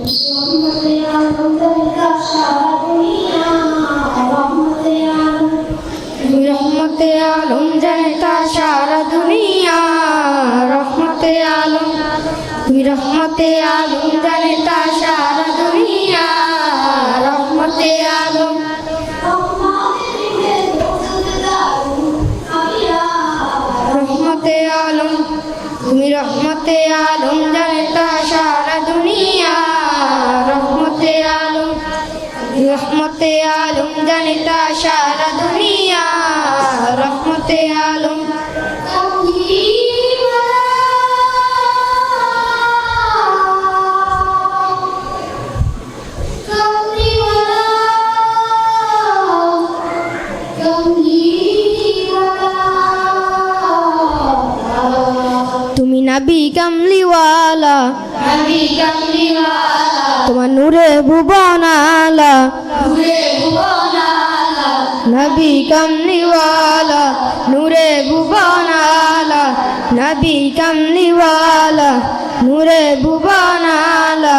রহমতে আলম জনতা সারা দুনিয়া। রহমতে আলম তুমি রহমতে আলম জনতা সারা দুনিয়া। রহমতে আলম। রহমতে আলম তুমি রহমতে আলম রহমতে আলম জনতা সারা দুনিয়া রহমতে আলম তুমি নবী কামলিওয়ালা নবী কামলিওয়ালা তোমার নূরে ভুবনালা নূরে ভুবনালা নবী কামলিওয়ালা, নূরে ভুবনালা, নবী কামলিওয়ালা, নূরে ভুবনালা।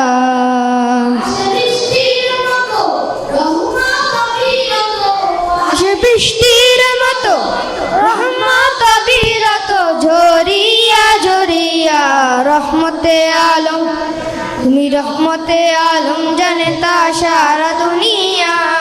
বৃষ্টির মতো, রহমত বিরত ঝরিয়া ঝরিয়া রহমতে আলম। তুমি রহমতে আলম জনতা সারা দুনিয়া।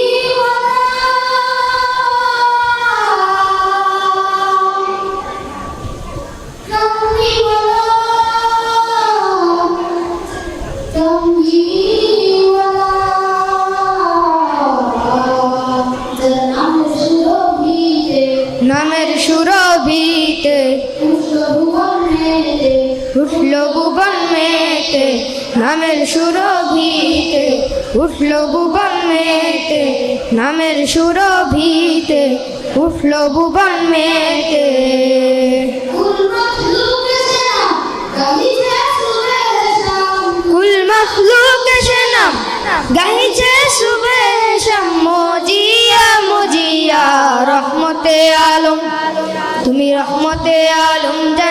উঠল ভুবন মেতে নামের সুরভিতে। উঠল ভুবন মেতে নামের সুরভিতে। উঠল ভুবন মেতে কুল নাম গাইছে সুবেশম মজিয়া মজিয়া, রহমতে আলম। তুমি রহমতে আলম জনতা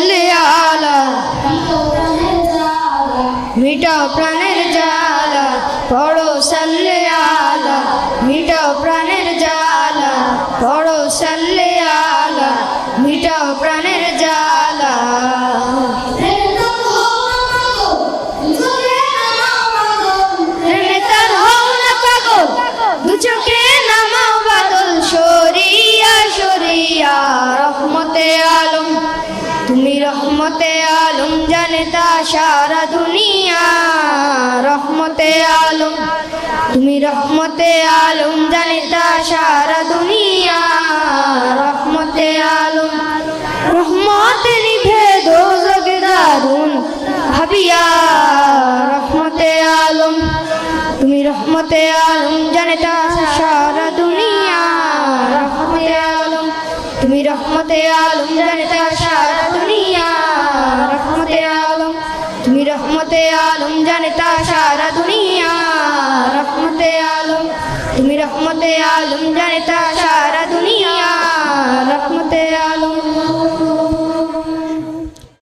সাল্লে আলা। মিটাও প্রাণের জ্বালা পড়ো সাল্লে আলা। মিটাও প্রাণের জ্বালা পড়ো সাল্লে আলা। মিটাও প্রাণের সারা দুনিয়া, রহমতে আলম। তুমি রহমতে আলম জানেতা সারা দুনিয়া, রহমতে আলম। রহমতে নিভে দোজগ দারুণ ভাবিয়া, রহমতে আলম। তুমি রহমতে আলম জানেতা সারা দুনিয়া, রহমতে আলম। তুমি রহমতে আলম জানেতা আলম জানতা সারা দুনিয়া রহমতে আলম তুমি রহমতে আলম জানতা সারা দুনিয়া রহমতে আলম।